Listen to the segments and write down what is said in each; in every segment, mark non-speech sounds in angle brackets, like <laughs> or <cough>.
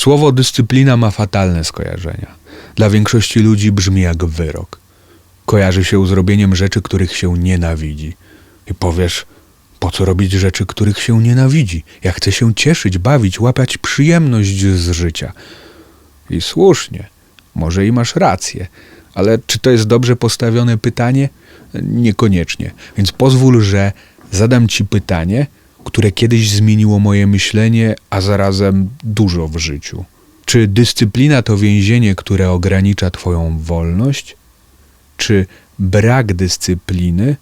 Słowo dyscyplina ma fatalne skojarzenia. Dla większości ludzi brzmi jak wyrok. Kojarzy się z robieniem rzeczy, których się nienawidzi. I powiesz, po co robić rzeczy, których się nienawidzi? Ja chcę się cieszyć, bawić, łapać przyjemność z życia. I słusznie, może i masz rację, ale czy to jest dobrze postawione pytanie? Niekoniecznie. Więc pozwól, że zadam ci pytanie, które kiedyś zmieniło moje myślenie, a zarazem dużo w życiu. Czy dyscyplina to więzienie, które ogranicza Twoją wolność? Czy brak dyscypliny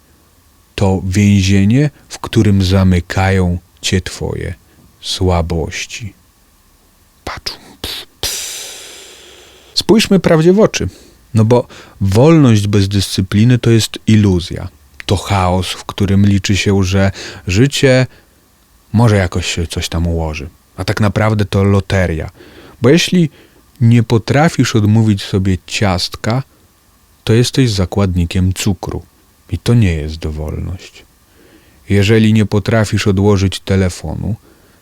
to więzienie, w którym zamykają Cię Twoje słabości? Patrz. Spójrzmy prawdzie w oczy. No bo wolność bez dyscypliny to jest iluzja. To chaos, w którym liczy się, że życie może jakoś się coś tam ułoży. A tak naprawdę to loteria. Bo jeśli nie potrafisz odmówić sobie ciastka, to jesteś zakładnikiem cukru. I to nie jest wolność. Jeżeli nie potrafisz odłożyć telefonu,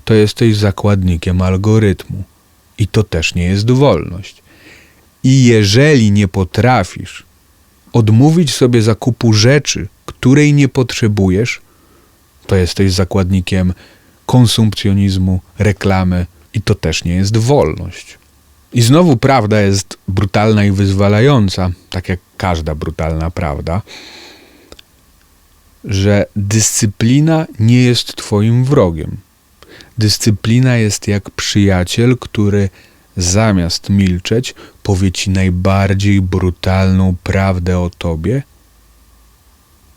to jesteś zakładnikiem algorytmu. I to też nie jest wolność. I jeżeli nie potrafisz odmówić sobie zakupu rzeczy, której nie potrzebujesz, to jesteś zakładnikiem konsumpcjonizmu, reklamy i to też nie jest wolność. I znowu prawda jest brutalna i wyzwalająca, tak jak każda brutalna prawda, że dyscyplina nie jest Twoim wrogiem. Dyscyplina jest jak przyjaciel, który zamiast milczeć, powie Ci najbardziej brutalną prawdę o Tobie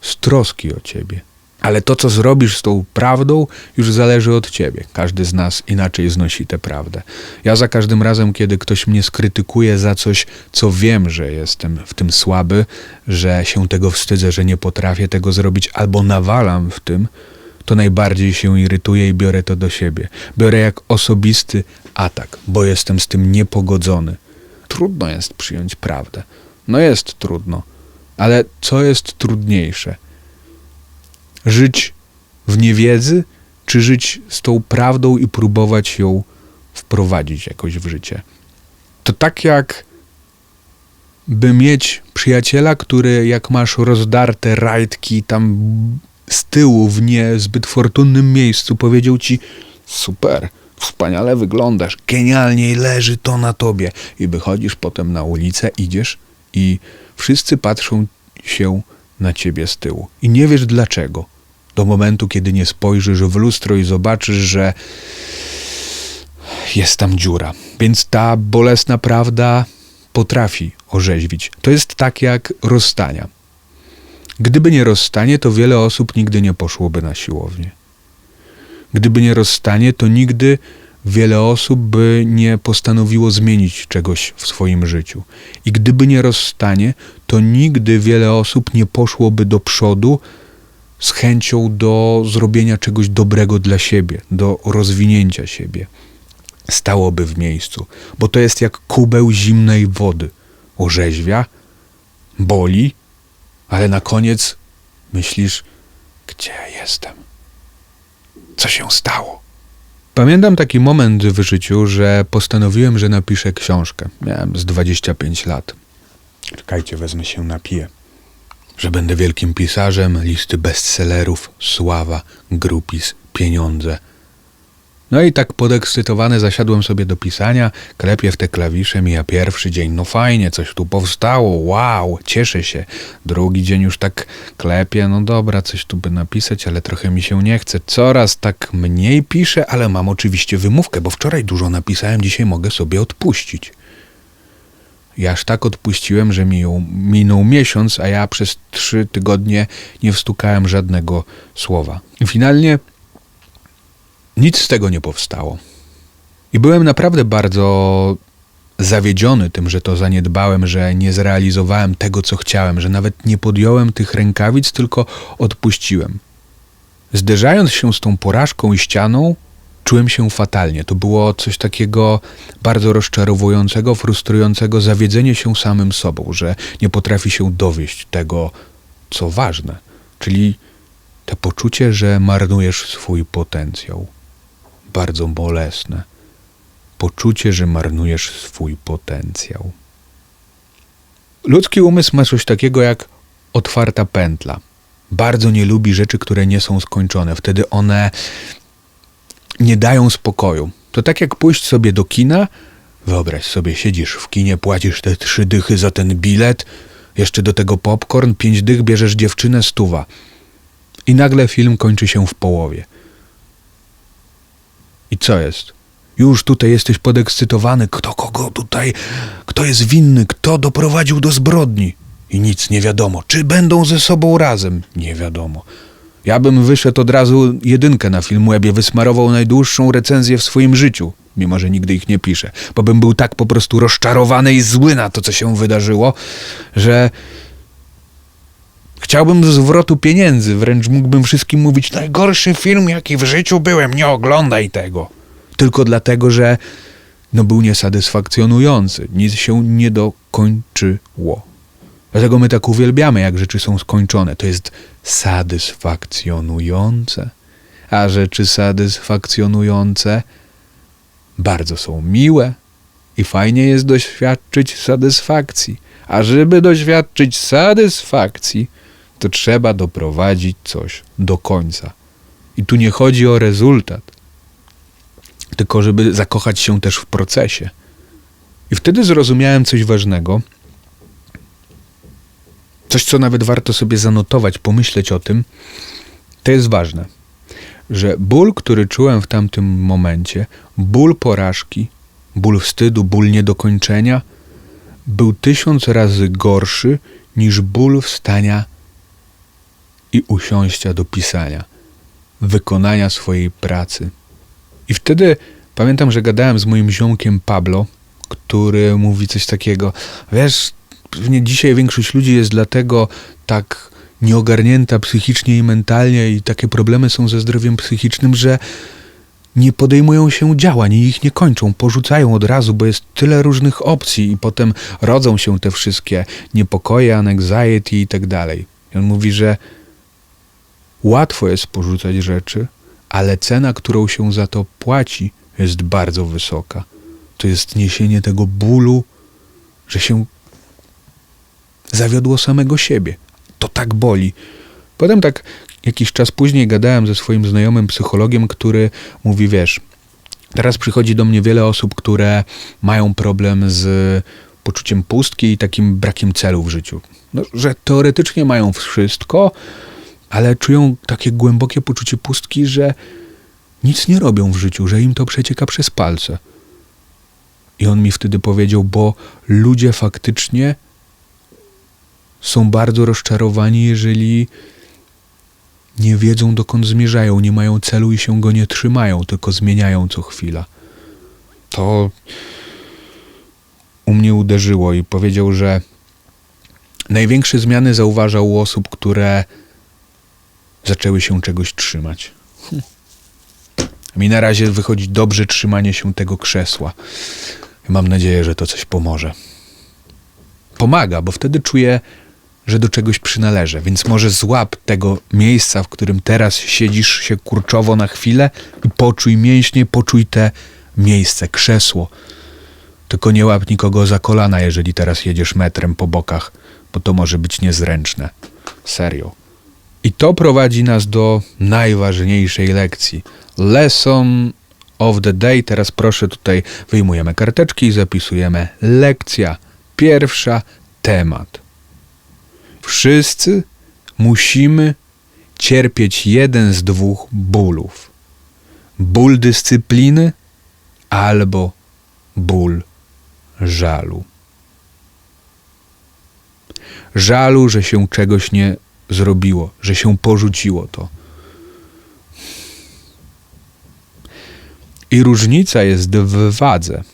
z troski o Ciebie. Ale to, co zrobisz z tą prawdą, już zależy od ciebie. Każdy z nas inaczej znosi tę prawdę. Ja za każdym razem, kiedy ktoś mnie skrytykuje za coś, co wiem, że jestem w tym słaby, że się tego wstydzę, że nie potrafię tego zrobić, albo nawalam w tym, to najbardziej się irytuję i biorę to do siebie. Biorę jak osobisty atak, bo jestem z tym niepogodzony. Trudno jest przyjąć prawdę. No jest trudno, ale co jest trudniejsze? Żyć w niewiedzy, czy żyć z tą prawdą i próbować ją wprowadzić jakoś w życie. To tak jak by mieć przyjaciela, który jak masz rozdarte rajtki tam z tyłu w niezbyt fortunnym miejscu powiedział ci super, wspaniale wyglądasz, genialnie leży to na tobie i wychodzisz potem na ulicę, idziesz i wszyscy patrzą się na ciebie z tyłu. I nie wiesz dlaczego. Do momentu, kiedy nie spojrzysz w lustro i zobaczysz, że jest tam dziura. Więc ta bolesna prawda potrafi orzeźwić. To jest tak jak rozstania. Gdyby nie rozstanie, to wiele osób nigdy nie poszłoby na siłownię. Gdyby nie rozstanie, to nigdy wiele osób by nie postanowiło zmienić czegoś w swoim życiu. I gdyby nie rozstanie, to nigdy wiele osób nie poszłoby do przodu z chęcią do zrobienia czegoś dobrego dla siebie, do rozwinięcia siebie. Stałoby w miejscu, bo to jest jak kubeł zimnej wody. Orzeźwia, boli, ale na koniec myślisz, gdzie jestem? Co się stało? Pamiętam taki moment w życiu, że postanowiłem, że napiszę książkę. Miałem z 25 lat. Czekajcie, wezmę się napiję. Że będę wielkim pisarzem, listy bestsellerów, sława, grupis, pieniądze. No i tak podekscytowany zasiadłem sobie do pisania, klepię w te klawisze, mija pierwszy dzień, no fajnie, coś tu powstało, wow, cieszę się. Drugi dzień już tak klepię, no dobra, coś tu by napisać, ale trochę mi się nie chce. Coraz tak mniej piszę, ale mam oczywiście wymówkę, bo wczoraj dużo napisałem, dzisiaj mogę sobie odpuścić. I aż tak odpuściłem, że minął, minął miesiąc, a ja przez trzy tygodnie nie wstukałem żadnego słowa. I finalnie nic z tego nie powstało. I byłem naprawdę bardzo zawiedziony tym, że to zaniedbałem, że nie zrealizowałem tego, co chciałem, że nawet nie podjąłem tych rękawic, tylko odpuściłem. Zderzając się z tą porażką i ścianą, czułem się fatalnie. To było coś takiego bardzo rozczarowującego, frustrującego, zawiedzenie się samym sobą, że nie potrafi się dowieść tego, co ważne, czyli to poczucie, że marnujesz swój potencjał. Bardzo bolesne. poczucie, że marnujesz swój potencjał. Ludzki umysł ma coś takiego jak otwarta pętla. Bardzo nie lubi rzeczy, które nie są skończone. Wtedy one nie dają spokoju. To tak jak pójść sobie do kina, wyobraź sobie, siedzisz w kinie, płacisz te trzy dychy za ten bilet, jeszcze do tego popcorn, pięć dych, bierzesz dziewczynę, stuwa. I nagle film kończy się w połowie. I co jest? Już tutaj jesteś podekscytowany, kto kogo tutaj, kto jest winny, kto doprowadził do zbrodni. I nic nie wiadomo. Czy będą ze sobą razem? Nie wiadomo. Ja bym wyszedł od razu jedynkę na Filmwebie, wysmarował najdłuższą recenzję w swoim życiu, mimo że nigdy ich nie piszę, bo bym był tak po prostu rozczarowany i zły na to, co się wydarzyło, że chciałbym zwrotu pieniędzy, wręcz mógłbym wszystkim mówić, najgorszy film, jaki w życiu byłem, nie oglądaj tego. Tylko dlatego, że no był niesatysfakcjonujący, nic się nie dokończyło. Dlatego my tak uwielbiamy, jak rzeczy są skończone. To jest satysfakcjonujące. A rzeczy satysfakcjonujące bardzo są miłe i fajnie jest doświadczyć satysfakcji. A żeby doświadczyć satysfakcji, to trzeba doprowadzić coś do końca. I tu nie chodzi o rezultat, tylko żeby zakochać się też w procesie. I wtedy zrozumiałem coś ważnego – coś, co nawet warto sobie zanotować, pomyśleć o tym, to jest ważne, że ból, który czułem w tamtym momencie, ból porażki, ból wstydu, ból niedokończenia, był tysiąc razy gorszy niż ból wstania i usiąścia do pisania, wykonania swojej pracy. I wtedy pamiętam, że gadałem z moim ziomkiem Pablo, który mówi coś takiego: Wiesz, pewnie dzisiaj większość ludzi jest dlatego tak nieogarnięta psychicznie i mentalnie i takie problemy są ze zdrowiem psychicznym, że nie podejmują się działań i ich nie kończą, porzucają od razu, bo jest tyle różnych opcji i potem rodzą się te wszystkie niepokoje, anxiety i tak dalej. On mówi, że łatwo jest porzucać rzeczy, ale cena, którą się za to płaci, jest bardzo wysoka. To jest niesienie tego bólu, że się zawiodło samego siebie. To tak boli. Potem tak jakiś czas później gadałem ze swoim znajomym psychologiem, który mówi, wiesz, teraz przychodzi do mnie wiele osób, które mają problem z poczuciem pustki i takim brakiem celu w życiu. No, że teoretycznie mają wszystko, ale czują takie głębokie poczucie pustki, że nic nie robią w życiu, że im to przecieka przez palce. I on mi wtedy powiedział, bo ludzie faktycznie są bardzo rozczarowani, jeżeli nie wiedzą, dokąd zmierzają, nie mają celu i się go nie trzymają, tylko zmieniają co chwila. To u mnie uderzyło i powiedział, że największe zmiany zauważał u osób, które zaczęły się czegoś trzymać. <laughs> Mi na razie wychodzi dobrze trzymanie się tego krzesła. Mam nadzieję, że to coś pomoże. Pomaga, bo wtedy czuję że do czegoś przynależę, więc może złap tego miejsca, w którym teraz siedzisz się kurczowo na chwilę i poczuj mięśnie, poczuj te miejsce, krzesło. Tylko nie łap nikogo za kolana, jeżeli teraz jedziesz metrem po bokach, bo to może być niezręczne. Serio. I to prowadzi nas do najważniejszej lekcji. Lesson of the day. Teraz proszę tutaj wyjmujemy karteczki i zapisujemy lekcja pierwsza, temat. Wszyscy musimy cierpieć jeden z dwóch bólów: ból dyscypliny albo ból żalu. Żalu, że się czegoś nie zrobiło, że się porzuciło to. I różnica jest w wadze.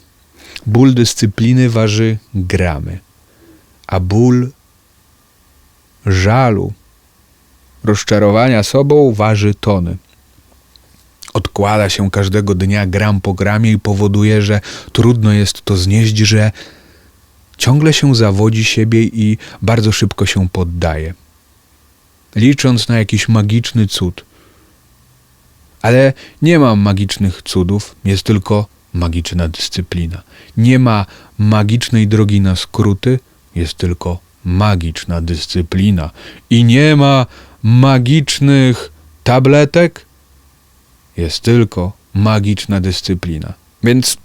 Ból dyscypliny waży gramy, a ból żalu, rozczarowania sobą waży tony. Odkłada się każdego dnia gram po gramie i powoduje, że trudno jest to znieść, że ciągle się zawodzi siebie i bardzo szybko się poddaje. Licząc na jakiś magiczny cud. Ale nie mam magicznych cudów, jest tylko magiczna dyscyplina. Nie ma magicznej drogi na skróty, jest tylko magiczna dyscyplina. I nie ma magicznych tabletek, jest tylko magiczna dyscyplina. Więc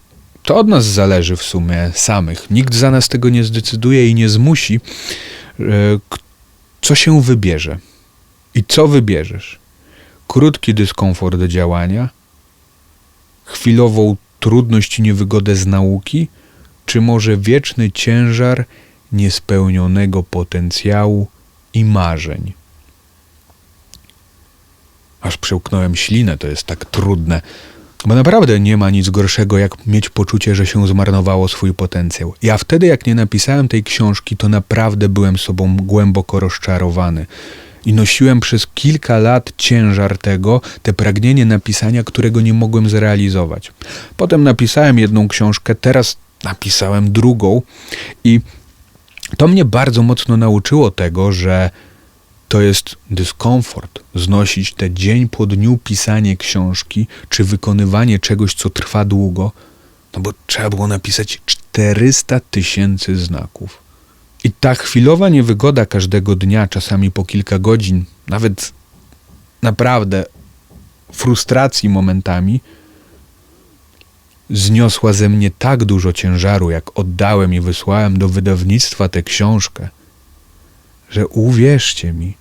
to od nas zależy w sumie samych. Nikt za nas tego nie zdecyduje i nie zmusi, e, co się wybierze. I co wybierzesz? Krótki dyskomfort działania, chwilową trudność i niewygodę z nauki, czy może wieczny ciężar niespełnionego potencjału i marzeń? Aż przełknąłem ślinę, to jest tak trudne. Bo naprawdę nie ma nic gorszego, jak mieć poczucie, że się zmarnowało swój potencjał. Ja wtedy, jak nie napisałem tej książki, to naprawdę byłem sobą głęboko rozczarowany. I nosiłem przez kilka lat ciężar tego, te pragnienie napisania, którego nie mogłem zrealizować. Potem napisałem jedną książkę, teraz napisałem drugą i to mnie bardzo mocno nauczyło tego, że to jest dyskomfort znosić te dzień po dniu pisanie książki, czy wykonywanie czegoś, co trwa długo, no bo trzeba było napisać 400 tysięcy znaków. I ta chwilowa niewygoda każdego dnia, czasami po kilka godzin, nawet naprawdę frustracji momentami, zniosła ze mnie tak dużo ciężaru, jak oddałem i wysłałem do wydawnictwa tę książkę, że uwierzcie mi,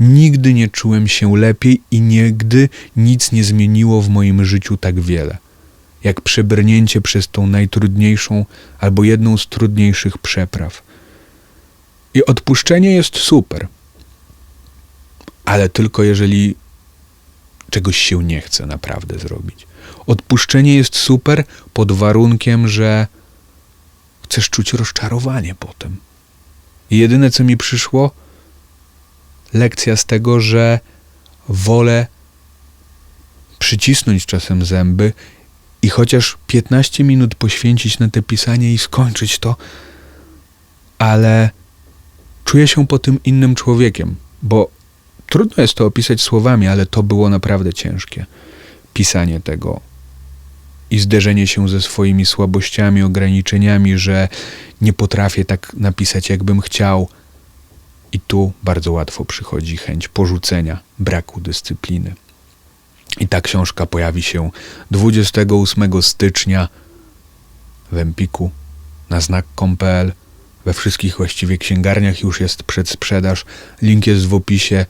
nigdy nie czułem się lepiej i nigdy nic nie zmieniło w moim życiu tak wiele, jak przebrnięcie przez tą najtrudniejszą albo jedną z trudniejszych przepraw. I odpuszczenie jest super, ale tylko jeżeli czegoś się nie chce naprawdę zrobić. Odpuszczenie jest super pod warunkiem, że chcesz czuć rozczarowanie potem. I jedyne, co mi przyszło, lekcja z tego, że wolę przycisnąć czasem zęby i chociaż 15 minut poświęcić na te pisanie i skończyć to, ale czuję się po tym innym człowiekiem, bo trudno jest to opisać słowami, ale to było naprawdę ciężkie. Pisanie tego i zderzenie się ze swoimi słabościami, ograniczeniami, że nie potrafię tak napisać, jakbym chciał. I tu bardzo łatwo przychodzi chęć porzucenia, braku dyscypliny. I ta książka pojawi się 28 stycznia w Empiku na znak.com.pl. We wszystkich właściwie księgarniach już jest przedsprzedaż. Link jest w opisie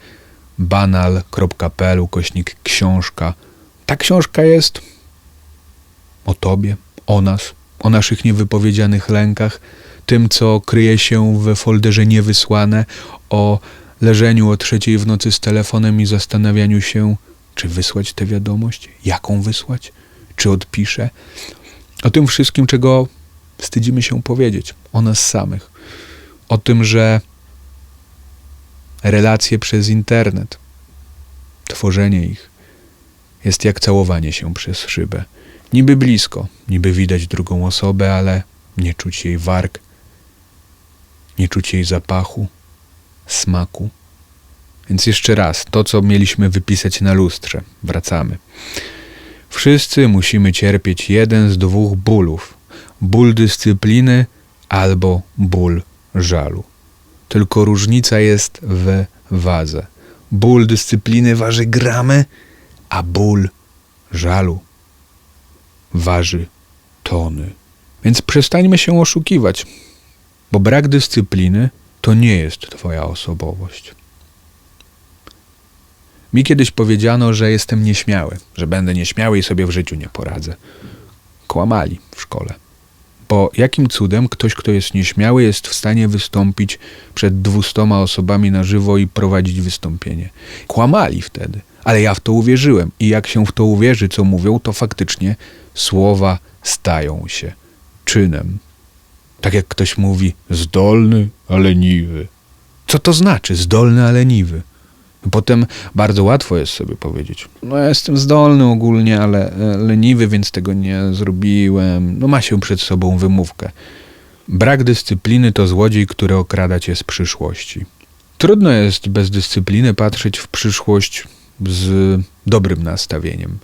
banal.pl ukośnik książka. Ta książka jest o tobie, o nas, o naszych niewypowiedzianych lękach, tym, co kryje się w folderze niewysłane, o leżeniu o trzeciej w nocy z telefonem i zastanawianiu się, czy wysłać tę wiadomość, jaką wysłać, czy odpiszę. O tym wszystkim, czego wstydzimy się powiedzieć, o nas samych. O tym, że relacje przez internet, tworzenie ich jest jak całowanie się przez szybę. Niby blisko, niby widać drugą osobę, ale nie czuć jej warg, nie czuć jej zapachu, smaku. Więc jeszcze raz, to co mieliśmy wypisać na lustrze, wracamy. Wszyscy musimy cierpieć jeden z dwóch bólów: ból dyscypliny albo ból żalu. Tylko różnica jest w wadze. Ból dyscypliny waży gramy, a ból żalu waży tony. Więc przestańmy się oszukiwać, bo brak dyscypliny to nie jest Twoja osobowość. Mi kiedyś powiedziano, że jestem nieśmiały, że będę nieśmiały i sobie w życiu nie poradzę. Kłamali w szkole. Bo jakim cudem ktoś, kto jest nieśmiały, jest w stanie wystąpić przed dwustoma osobami na żywo i prowadzić wystąpienie? Kłamali wtedy, ale ja w to uwierzyłem. I jak się w to uwierzy, co mówią, to faktycznie słowa stają się czynem. Tak jak ktoś mówi, zdolny, a leniwy. Co to znaczy, zdolny, a leniwy? Potem bardzo łatwo jest sobie powiedzieć, no ja jestem zdolny ogólnie, ale leniwy, więc tego nie zrobiłem. No ma się przed sobą wymówkę. Brak dyscypliny to złodziej, który okrada cię z przyszłości. Trudno jest bez dyscypliny patrzeć w przyszłość z dobrym nastawieniem.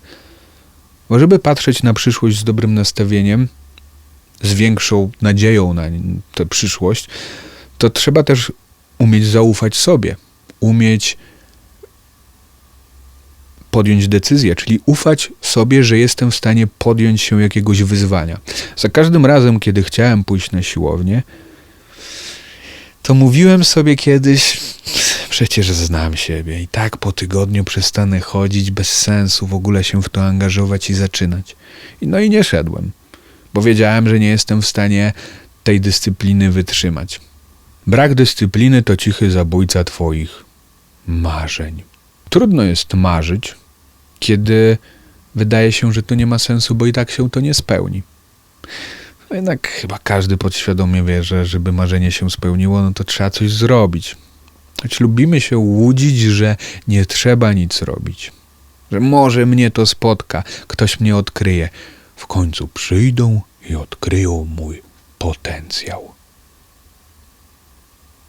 Bo żeby patrzeć na przyszłość z dobrym nastawieniem, z większą nadzieją na tę przyszłość, to trzeba też umieć zaufać sobie, umieć podjąć decyzję, czyli ufać sobie, że jestem w stanie podjąć się jakiegoś wyzwania. Za każdym razem, kiedy chciałem pójść na siłownię, to mówiłem sobie kiedyś, przecież znam siebie i tak po tygodniu przestanę chodzić bez sensu, w ogóle się w to angażować i zaczynać. No i nie szedłem, bo wiedziałem, że nie jestem w stanie tej dyscypliny wytrzymać. Brak dyscypliny to cichy zabójca twoich marzeń. Trudno jest marzyć, kiedy wydaje się, że to nie ma sensu, bo i tak się to nie spełni. No jednak chyba każdy podświadomie wie, że żeby marzenie się spełniło, no to trzeba coś zrobić. Choć lubimy się łudzić, że nie trzeba nic robić. Że może mnie to spotka, ktoś mnie odkryje. W końcu przyjdą i odkryją mój potencjał.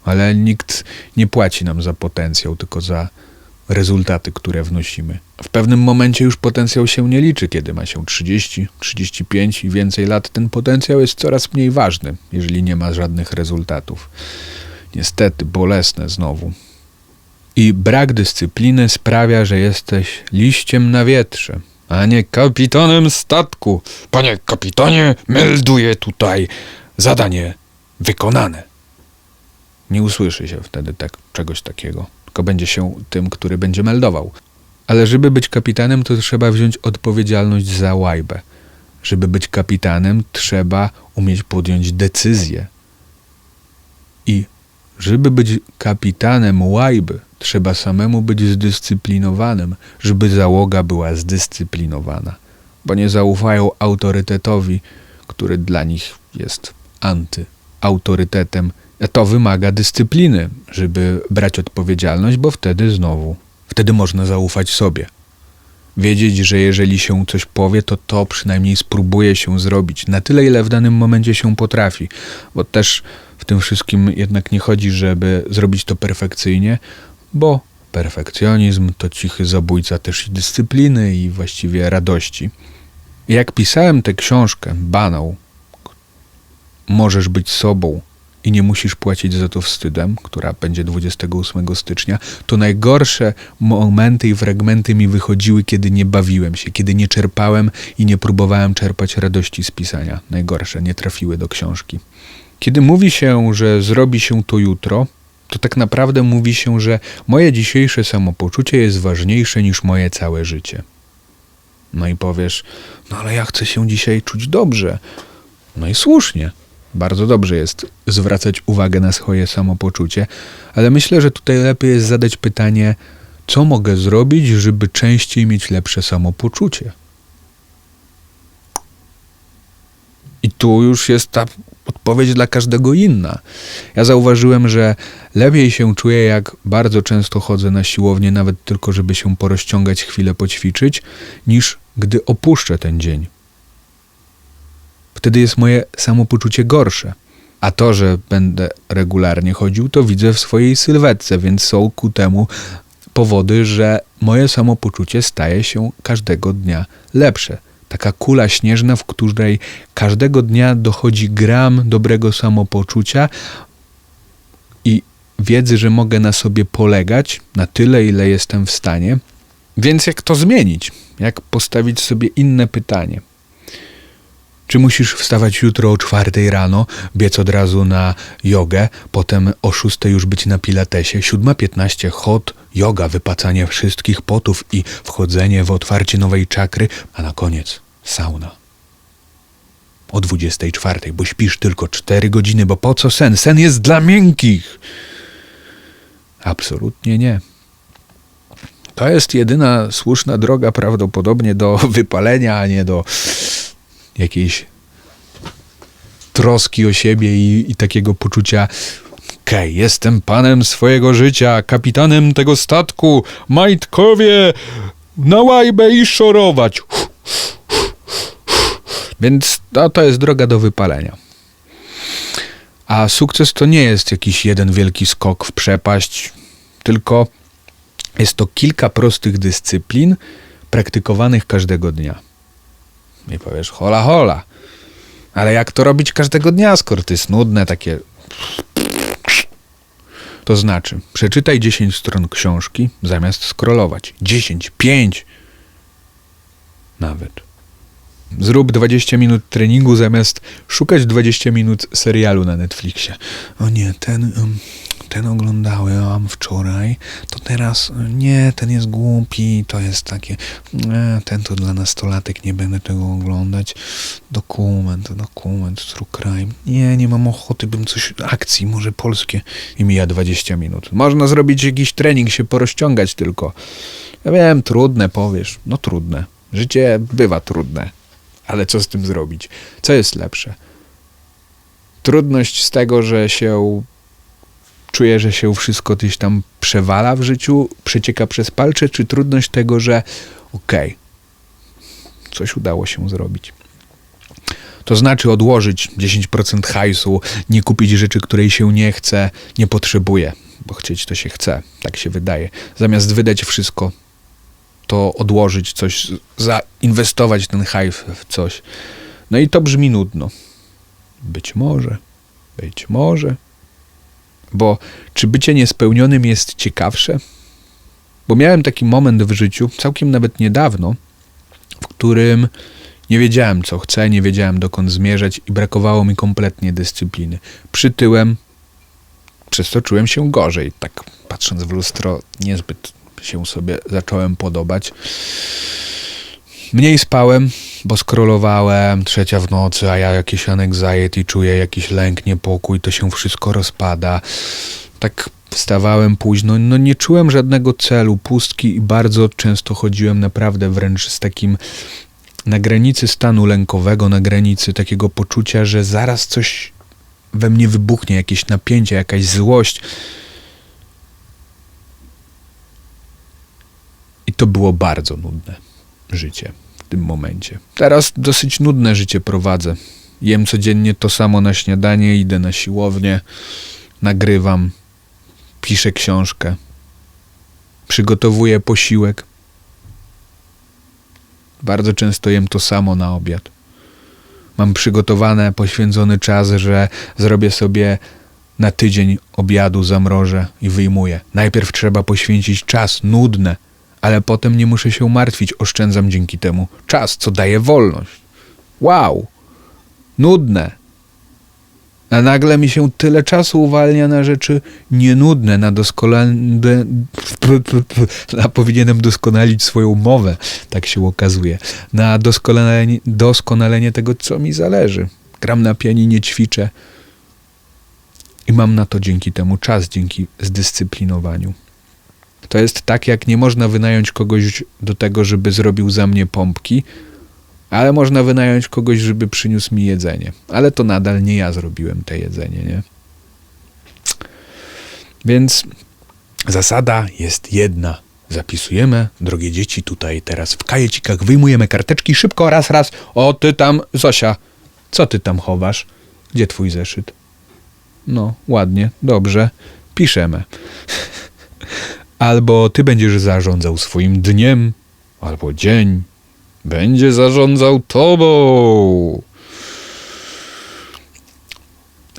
Ale nikt nie płaci nam za potencjał, tylko za rezultaty, które wnosimy. W pewnym momencie już potencjał się nie liczy, kiedy ma się 30, 35 i więcej lat. Ten potencjał jest coraz mniej ważny, jeżeli nie ma żadnych rezultatów. Niestety, bolesne znowu. I brak dyscypliny sprawia, że jesteś liściem na wietrze, a nie kapitanem statku. Panie kapitanie, melduję tutaj zadanie wykonane. Nie usłyszy się wtedy tak, czegoś takiego tylko będzie się tym, który będzie meldował. Ale żeby być kapitanem, to trzeba wziąć odpowiedzialność za łajbę. Żeby być kapitanem, trzeba umieć podjąć decyzję. I żeby być kapitanem łajby, trzeba samemu być zdyscyplinowanym, żeby załoga była zdyscyplinowana, bo nie zaufają autorytetowi, który dla nich jest antyautorytetem to wymaga dyscypliny, żeby brać odpowiedzialność, bo wtedy znowu, wtedy można zaufać sobie. Wiedzieć, że jeżeli się coś powie, to to przynajmniej spróbuje się zrobić na tyle, ile w danym momencie się potrafi, bo też tym wszystkim jednak nie chodzi, żeby zrobić to perfekcyjnie, bo perfekcjonizm to cichy zabójca też i dyscypliny i właściwie radości. Jak pisałem tę książkę, Banał, możesz być sobą, i nie musisz płacić za to wstydem, która będzie 28 stycznia, to najgorsze momenty i fragmenty mi wychodziły, kiedy nie bawiłem się, kiedy nie czerpałem i nie próbowałem czerpać radości z pisania. Najgorsze, nie trafiły do książki. Kiedy mówi się, że zrobi się to jutro, to tak naprawdę mówi się, że moje dzisiejsze samopoczucie jest ważniejsze niż moje całe życie. No i powiesz, no ale ja chcę się dzisiaj czuć dobrze. No i słusznie. Bardzo dobrze jest zwracać uwagę na swoje samopoczucie, ale myślę, że tutaj lepiej jest zadać pytanie, co mogę zrobić, żeby częściej mieć lepsze samopoczucie. I tu już jest ta odpowiedź dla każdego inna. Ja zauważyłem, że lepiej się czuję, jak bardzo często chodzę na siłownię, nawet tylko, żeby się porozciągać, chwilę poćwiczyć, niż gdy opuszczę ten dzień wtedy jest moje samopoczucie gorsze. A to, że będę regularnie chodził, to widzę w swojej sylwetce, więc są ku temu powody, że moje samopoczucie staje się każdego dnia lepsze. Taka kula śnieżna, w której każdego dnia dochodzi gram dobrego samopoczucia i wiedzy, że mogę na sobie polegać na tyle, ile jestem w stanie. Więc jak to zmienić? Jak postawić sobie inne pytanie? Czy musisz wstawać jutro o czwartej rano, biec od razu na jogę, potem o szóstej już być na pilatesie, siódma piętnaście hot, yoga, wypacanie wszystkich potów i wchodzenie w otwarcie nowej czakry, a na koniec sauna. O dwudziestej czwartej, bo śpisz tylko cztery godziny, bo po co sen? Sen jest dla miękkich. Absolutnie nie. To jest jedyna słuszna droga prawdopodobnie do wypalenia, a nie do jakiejś troski o siebie i, i takiego poczucia okej, okay, jestem panem swojego życia, kapitanem tego statku, majtkowie, na łajbę i szorować. Więc no, to jest droga do wypalenia. A sukces to nie jest jakiś jeden wielki skok w przepaść, tylko jest to kilka prostych dyscyplin praktykowanych każdego dnia. I powiesz, hola, hola. Ale jak to robić każdego dnia, skoro to jest nudne, takie... To znaczy, przeczytaj 10 stron książki zamiast scrollować. 10, 5 nawet. Zrób 20 minut treningu zamiast szukać 20 minut serialu na Netflixie. O nie, ten, um, ten oglądałem wczoraj, to teraz y, nie, ten jest głupi, to jest takie, e, ten to dla nastolatek, nie będę tego oglądać. Dokument, dokument, true crime. Nie, nie mam ochoty, bym coś, akcji, może polskie. I mija 20 minut. Można zrobić jakiś trening, się porozciągać tylko. Ja wiem, trudne powiesz, no trudne. Życie bywa trudne, ale co z tym zrobić? Co jest lepsze? Trudność z tego, że się czuję, że się wszystko gdzieś tam przewala w życiu, przecieka przez palce, czy trudność tego, że okej, okay, coś udało się zrobić. To znaczy odłożyć 10% hajsu, nie kupić rzeczy, której się nie chce, nie potrzebuje, bo chcieć to się chce, tak się wydaje. Zamiast wydać wszystko, to odłożyć coś, zainwestować ten hajs w coś. No i to brzmi nudno. Być może, być może. Bo czy bycie niespełnionym jest ciekawsze? Bo miałem taki moment w życiu, całkiem nawet niedawno, w którym nie wiedziałem, co chcę, nie wiedziałem, dokąd zmierzać i brakowało mi kompletnie dyscypliny. Przytyłem, przez to czułem się gorzej. Tak patrząc w lustro, niezbyt się sobie zacząłem podobać. Mniej spałem, bo skrolowałem, trzecia w nocy, a ja jakieś anxiety czuję, jakiś lęk, niepokój, to się wszystko rozpada. Tak wstawałem późno, no nie czułem żadnego celu, pustki i bardzo często chodziłem naprawdę wręcz z takim na granicy stanu lękowego, na granicy takiego poczucia, że zaraz coś we mnie wybuchnie, jakieś napięcie, jakaś złość. I to było bardzo nudne życie w tym momencie. Teraz dosyć nudne życie prowadzę. Jem codziennie to samo na śniadanie, idę na siłownię, nagrywam, piszę książkę, przygotowuję posiłek. Bardzo często jem to samo na obiad. Mam przygotowane, poświęcony czas, że zrobię sobie na tydzień obiadu, zamrożę i wyjmuję. Najpierw trzeba poświęcić czas, nudne, ale potem nie muszę się martwić, oszczędzam dzięki temu czas, co daje wolność. Wow! Nudne. A nagle mi się tyle czasu uwalnia na rzeczy nienudne, na doskonalenie, <laughs> na powinienem doskonalić swoją mowę, tak się okazuje, na doskonalenie, doskonalenie tego, co mi zależy. Gram na pianinie, ćwiczę i mam na to dzięki temu czas, dzięki zdyscyplinowaniu. To jest tak, jak nie można wynająć kogoś do tego, żeby zrobił za mnie pompki, ale można wynająć kogoś, żeby przyniósł mi jedzenie. Ale to nadal nie ja zrobiłem te jedzenie, nie? Więc zasada jest jedna. Zapisujemy, drogie dzieci, tutaj teraz w kajecikach wyjmujemy karteczki szybko, raz, raz. O, ty tam, Zosia, co ty tam chowasz? Gdzie twój zeszyt? No, ładnie, dobrze, piszemy. <laughs> Albo ty będziesz zarządzał swoim dniem, albo dzień będzie zarządzał tobą.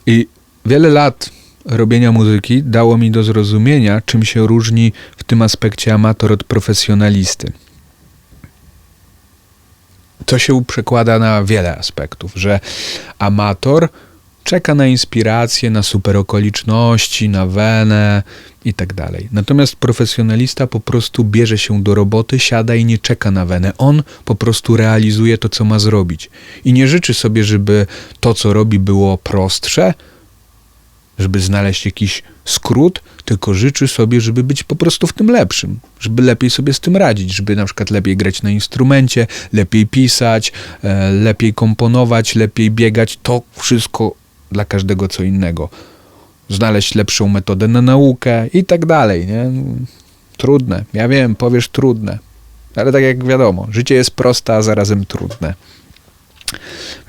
I wiele lat robienia muzyki dało mi do zrozumienia, czym się różni w tym aspekcie amator od profesjonalisty. To się przekłada na wiele aspektów, że amator czeka na inspirację, na super okoliczności, na wenę i tak dalej. Natomiast profesjonalista po prostu bierze się do roboty, siada i nie czeka na wenę. On po prostu realizuje to, co ma zrobić. I nie życzy sobie, żeby to, co robi, było prostsze, żeby znaleźć jakiś skrót, tylko życzy sobie, żeby być po prostu w tym lepszym, żeby lepiej sobie z tym radzić, żeby na przykład lepiej grać na instrumencie, lepiej pisać, e, lepiej komponować, lepiej biegać. To wszystko dla każdego co innego. Znaleźć lepszą metodę na naukę i tak dalej, nie? Trudne. Ja wiem, powiesz trudne. Ale tak jak wiadomo, życie jest proste, a zarazem trudne.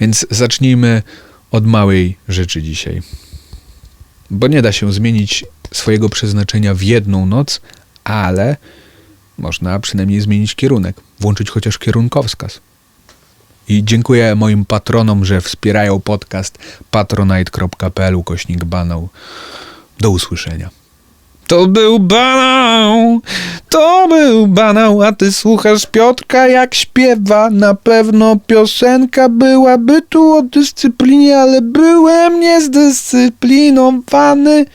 Więc zacznijmy od małej rzeczy dzisiaj. Bo nie da się zmienić swojego przeznaczenia w jedną noc, ale można przynajmniej zmienić kierunek, włączyć chociaż kierunkowskaz. I dziękuję moim patronom, że wspierają podcast patronite.pl ukośnik banał. Do usłyszenia. To był banał, to był banał, a ty słuchasz Piotrka jak śpiewa. Na pewno piosenka byłaby tu o dyscyplinie, ale byłem niezdyscyplinowany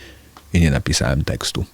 i nie napisałem tekstu.